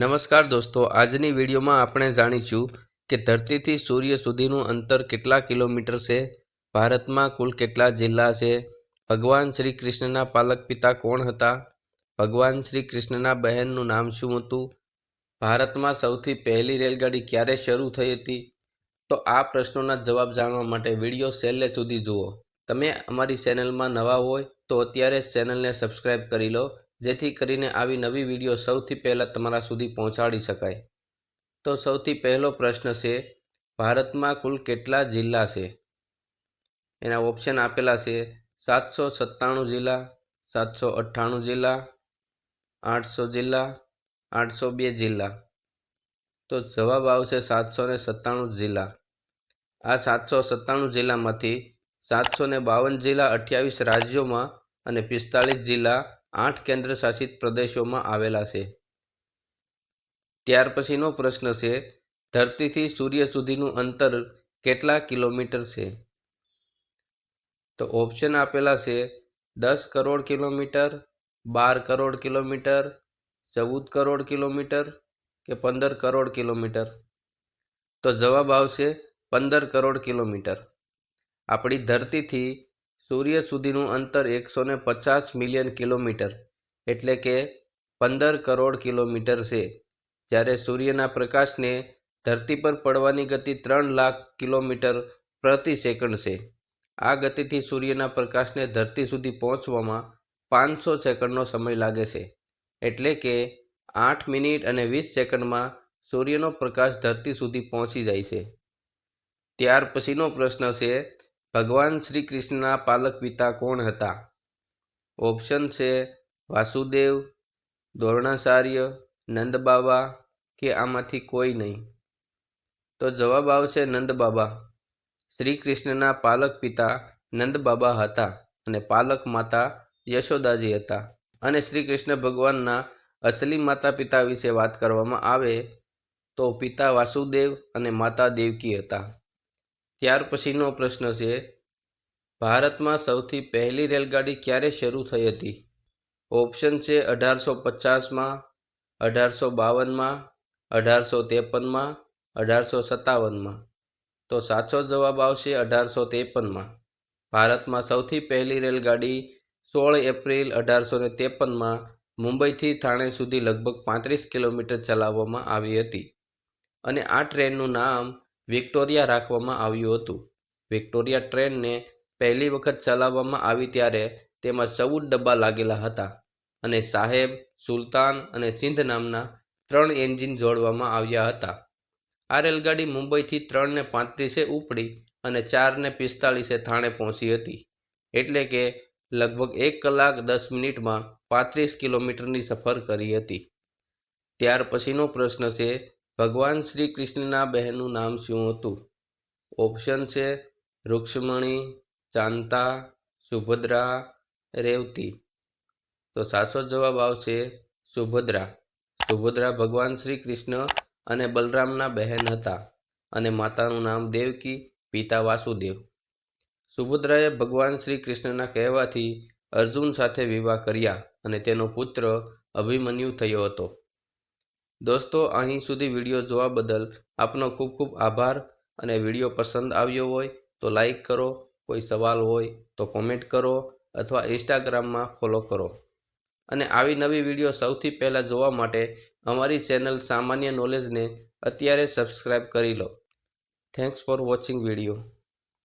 નમસ્કાર દોસ્તો, આજની વિડીયોમાં આપણે જાણીશું કે ધરતીથી સૂર્ય સુધીનું અંતર કેટલા કિલોમીટર છે? ભારતમાં કુલ કેટલા જિલ્લા છે? ભગવાન શ્રી કૃષ્ણના પાલક પિતા કોણ હતા? ભગવાન શ્રી કૃષ્ણના બહેનનું નામ શું હતું? ભારતમાં સૌથી પહેલી રેલગાડી ક્યારે શરૂ થઈ હતી? તો આ પ્રશ્નોના જવાબ જાણવા માટે વીડિયો છેલ્લે સુધી જુઓ. તમે અમારી ચેનલમાં નવા હોય તો અત્યારે ચેનલને સબસ્ક્રાઈબ કરી લો જેથી કરીને આવી નવી વીડિયો સૌથી પહેલાં તમારા સુધી પહોંચાડી શકાય. તો સૌથી પહેલો પ્રશ્ન છે, ભારતમાં કુલ કેટલા જિલ્લા છે? એના ઓપ્શન આપેલા છે, સાતસો સત્તાણું જિલ્લા, સાતસો અઠ્ઠાણું જિલ્લા, આઠસો જિલ્લા, આઠસો બે જિલ્લા. તો જવાબ આવશે સાતસો ને સત્તાણું જિલ્લા. આ સાતસો સત્તાણું જિલ્લામાંથી સાતસો ને બાવન જિલ્લા અઠ્યાવીસ રાજ્યોમાં અને પિસ્તાળીસ જિલ્લા આઠ કેન્દ્ર શાસિત પ્રદેશોમાં આવેલા છે. ત્યાર પછીનો પ્રશ્ન છે, ધરતીથી સૂર્ય સુધીનું અંતર કેટલા કિલોમીટર છે? તો ઓપ્શન આપેલા છે, દસ કરોડ કિલોમીટર, બાર કરોડ કિલોમીટર, ચૌદ કરોડ કિલોમીટર કે પંદર કરોડ કિલોમીટર? તો જવાબ આવશે પંદર કરોડ કિલોમીટર. આપણી ધરતીથી સૂર્ય સુધીનું અંતર એકસો ને પચાસ મિલિયન કિલોમીટર એટલે કે પંદર કરોડ કિલોમીટર છે. જ્યારે સૂર્યના પ્રકાશને ધરતી પર પડવાની ગતિ ત્રણ લાખ કિલોમીટર પ્રતિ સેકન્ડ છે. આ ગતિથી સૂર્યના પ્રકાશને ધરતી સુધી પહોંચવામાં પાંચસો સેકન્ડનો સમય લાગે છે. એટલે કે આઠ મિનિટ અને વીસ સેકન્ડમાં સૂર્યનો પ્રકાશ ધરતી સુધી પહોંચી જાય છે. ત્યાર પછીનો પ્રશ્ન છે ભગવાન શ્રી કૃષ્ણના પાલક પિતા કોણ હતા? ઓપ્શન છે વાસુદેવ, દોરણાચાર્ય, નંદબાબા કે આમાંથી કોઈ નહીં. તો જવાબ આવશે નંદબાબા. શ્રી કૃષ્ણના પાલક પિતા નંદબાબા હતા અને પાલક માતા યશોદાજી હતા. અને શ્રી કૃષ્ણ ભગવાનના અસલી માતા પિતા વિશે વાત કરવામાં આવે તો પિતા વાસુદેવ અને માતા દેવકી હતા. ત્યાર પછીનો પ્રશ્ન છે, ભારતમાં સૌથી પહેલી રેલગાડી ક્યારે શરૂ થઈ હતી? ઓપ્શન છે, અઢારસો પચાસમાં, અઢારસો બાવનમાં, અઢારસો ત્રેપનમાં, અઢારસો સત્તાવનમાં. તો સાચો જવાબ આવશે અઢારસો ત્રેપનમાં. ભારતમાં સૌથી પહેલી રેલગાડી સોળ એપ્રિલ અઢારસો ને ત્રેપનમાં મુંબઈથી થાણે સુધી લગભગ પાંત્રીસ કિલોમીટર ચલાવવામાં આવી હતી. અને આ ટ્રેનનું નામ વિક્ટોરિયા રાખવામાં આવ્યું હતું. વિક્ટોરિયા ટ્રેનને પહેલી વખત ચલાવવામાં આવી ત્યારે તેમાં ચૌદ ડબ્બા લાગેલા હતા અને સાહેબ, સુલતાન અને સિંધ નામના ત્રણ એન્જિન જોડવામાં આવ્યા હતા. આ રેલગાડી મુંબઈથી ત્રણને પાંત્રીસે ઉપડી અને ચારને પિસ્તાળીસે થાણે પહોંચી હતી. એટલે કે લગભગ એક કલાક દસ મિનિટમાં પાંત્રીસ કિલોમીટરની સફર કરી હતી. ત્યાર પછીનો પ્રશ્ન છે ભગવાન શ્રી કૃષ્ણના બહેનનું નામ શું હતું? ઓપ્શન છે રૂક્ષ્મણી, ચાંતા, સુભદ્રા, રેવતી. તો સાચો જવાબ આવશે સુભદ્રા. સુભદ્રા ભગવાન શ્રી કૃષ્ણ અને બલરામના બહેન હતા અને માતાનું નામ દેવકી, પિતા વાસુદેવ. સુભદ્રાએ ભગવાન શ્રી કૃષ્ણના કહેવાથી અર્જુન સાથે વિવાહ કર્યા અને તેનો પુત્ર અભિમન્યુ થયો હતો. દોસ્તો, અહીં સુધી વીડિયો જોવા બદલ આપનો ખૂબ ખૂબ આભાર અને વીડિયો પસંદ આવ્યો હોય તો લાઈક કરો, કોઈ સવાલ હોય તો કોમેન્ટ કરો અથવા ઇન્સ્ટાગ્રામમાં ફોલો કરો. અને આવી નવી વીડિયો સૌથી પહેલાં જોવા માટે અમારી ચેનલ સામાન્ય નોલેજને અત્યારે સબસ્ક્રાઈબ કરી લો. Thanks for watching video.